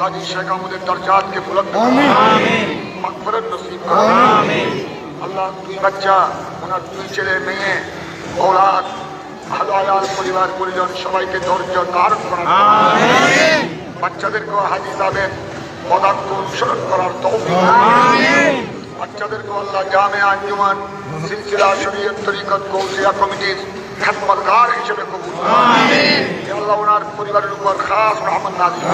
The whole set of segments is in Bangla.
হাজি শেখ আমাদের দরজাতকে বুলন্দ মাগফিরাত নসিব করো। আল্লাহ দুই বাচ্চা ওনার দুই ছেলে মেয়ে ভালো আয়াল পরিবার পরিজন সবাইকে ধৈর্য ধারণ করার বাচ্চাদেরকে হাজি সাহেবের পদার্থ অনুসরণ করার তৌফিক বাচ্চাদেরকে আল্লাহ জামে আঞ্জুমান সিলসিলা শরীয়ত তরিকত কৌশিয়া কমিটির খেদমতগার হিসেবে কবুল আল্লাহ ওনার পরিবারের উপর খাস রহমান নাজিল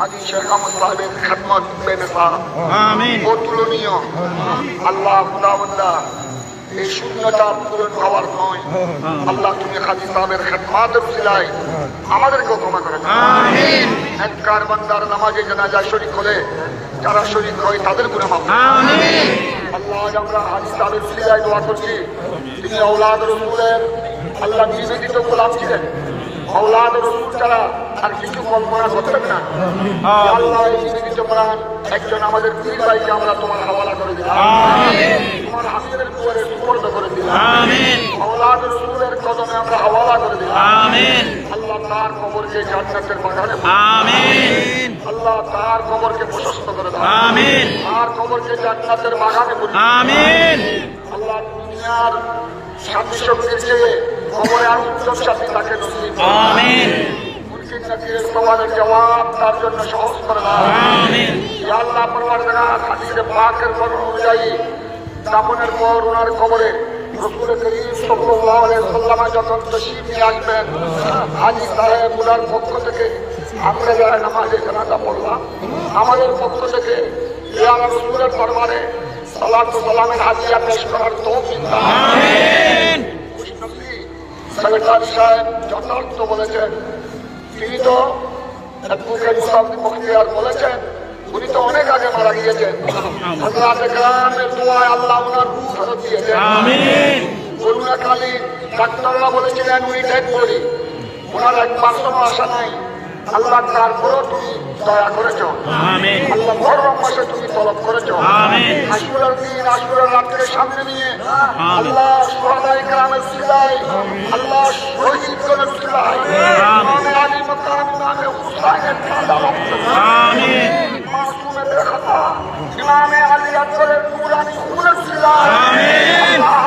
হাজি শেখ আহমদ সাহেবের খেদমত অতুলনীয়। আল্লাহ খুদাবন্দা এই শূন্যতা পূরণ হওয়ার নয়। আল্লাহ তুমি হাজি সাহেবের খেদমাতের উসিলায় আমাদেরকেও ক্ষমা করে দাও। একবার বান্দার নামাজে জানাজা শরীক হলে যারা শরীক হয় তাদের গুণে মাপ আল্লাহ আমরা হাজি সাহেবের উসিলায় দোয়া করছি। তিনি আওলাদ রসুলের আল্লাহ নিবেদিত গোলাম ছিলেন। আওলাদ রসুল ছাড়া আর কিছু কল্পনা করতে না। আল্লাহ এই একজন আমাদের পীর ভাইকে আমরা তোমার হাওয়ালা করে দিলাম। তোমার হাসিনের দুয়ারে সুপর্দ করে দিলাম। আওলাদ রসুলের কদমে আমরা হাওয়ালা করে দিলাম। আল্লাহ তার কবরকে জান্নাতের বাগানে আল্লাহ তার কবরকে প্রশস্ত করে দাও। তার কবরকে জান্নাতের বাগানে পরিণত আল্লাহ দুনিয়ার সাথী শক্তির চেয়ে কবরে আর উত্তম সাথী তাকে নসিব করো। মুনকির নাকিরের সওয়ালের জবাব তার জন্য সহজ করে দাও। ইয়া আল্লাহ পরওয়ারদিগার হাদিসে পাকের বর্ণনা অনুযায়ী দাফনের পর ওনার কবরে রসুল করিম সাল্লাল্লাহু আলাইহি সাল্লাম যখন তশরিফ নিয়ে আসবেন হাজি সাহেব ওনার পক্ষ থেকে আমরা যারা নামাজে জানাজা পড়লাম আমাদের পক্ষ থেকে ইয়া রসুলের দরবারে সালাতু সালামের হাজিয়া পেশ করার তৌফিক সেক্রেটারি সাহেব যথার্থ বলেছেন তিনি তো অ্যাডভোকেট মুসাফি মুখতিয়ার বলেছেন উনি তো অনেক আগে মারা গিয়েছেন। হজরত গ্রামের দোয়ায় আল্লাহ ওনার রূহ ফেরত দিয়েছেন। ডাক্তাররা বলেছিলেন উনি ডেড বলি ওনার এক পার্সনও আসা নাই। আল্লাহ তারপরও তুমি দয়া করেছ। আল্লাহ মহরম মাসে তুমি তলব করেছ। আশুরার দিন আশুরার রাত্রে সামনে নিয়ে আল্লাহ সোহাদাই গ্রামের সিলাই আল্লাহ শহীদ করে সিলাই ইমামে আলী মকাম ইমামে হুসাইনের কাদা রক্ত মাসুমের খাতা ইমামে আলী আকবরের নুরানি খুনের সিলাই আল্লাহ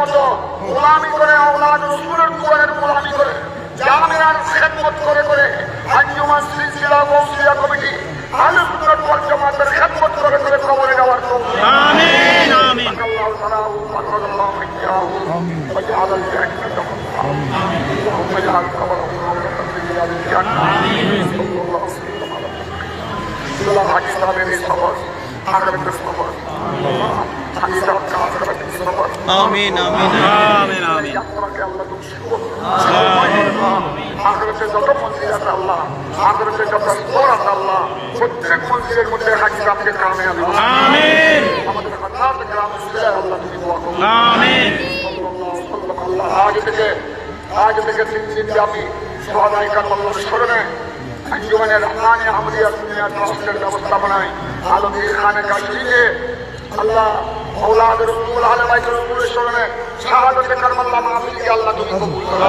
মতো গোলামি করে আওলাদ রসুলের দুয়ারের গোলামি করে জামিয়ার খেদমত করে করে আঞ্জুমান সিলসিলা গৌসিয়া কমিটি আলু সুন্নাত ওয়াল জামাতের খেদমত করে করে কবরে যাওয়ার তৌফিক الله ثناه وقرر الله إياه واجعل الجنة اللهم اجعل قبره روضة من رياض الجنة صلى الله وسلم على بسم الله حديث هذه الصبر آخرة الصبر حديث ربك آخرة الصبر আমিন আমিন আমিন আমিন আখেরাতে যত মন্দির আছে আল্লাহ আখেরাতে যত স্তর আছে আল্লাহ প্রত্যেক মন্দিরের মধ্যে হাজি রামকে কামে আল্লাহ আমিন আমাদের হাজার গ্রাম আল্লাহ তুমি দোয়া করো আমিন আল্লাহ আজ থেকে আজ থেকে তিন দিন ব্যাপী সহায় কাল্লাহ স্মরণে আঞ্জুমানের রহমানি আহমদিয়া দুনিয়া ট্রাস্টের ব্যবস্থাপনায় আলমগীর খানে কাশ্মীরে আল্লাহ اولاد رسول اہل بیت رسول شرنے شہادت کرم اللہ معافی کی اللہ تمہیں قبول کرو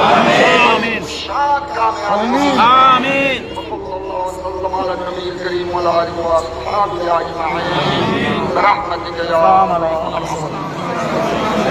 آمین شاد کامیاب آمین اللهم على النبي الكريم وعلى اله واصحابه اجمعين برحمتك يا ارحم الراحمين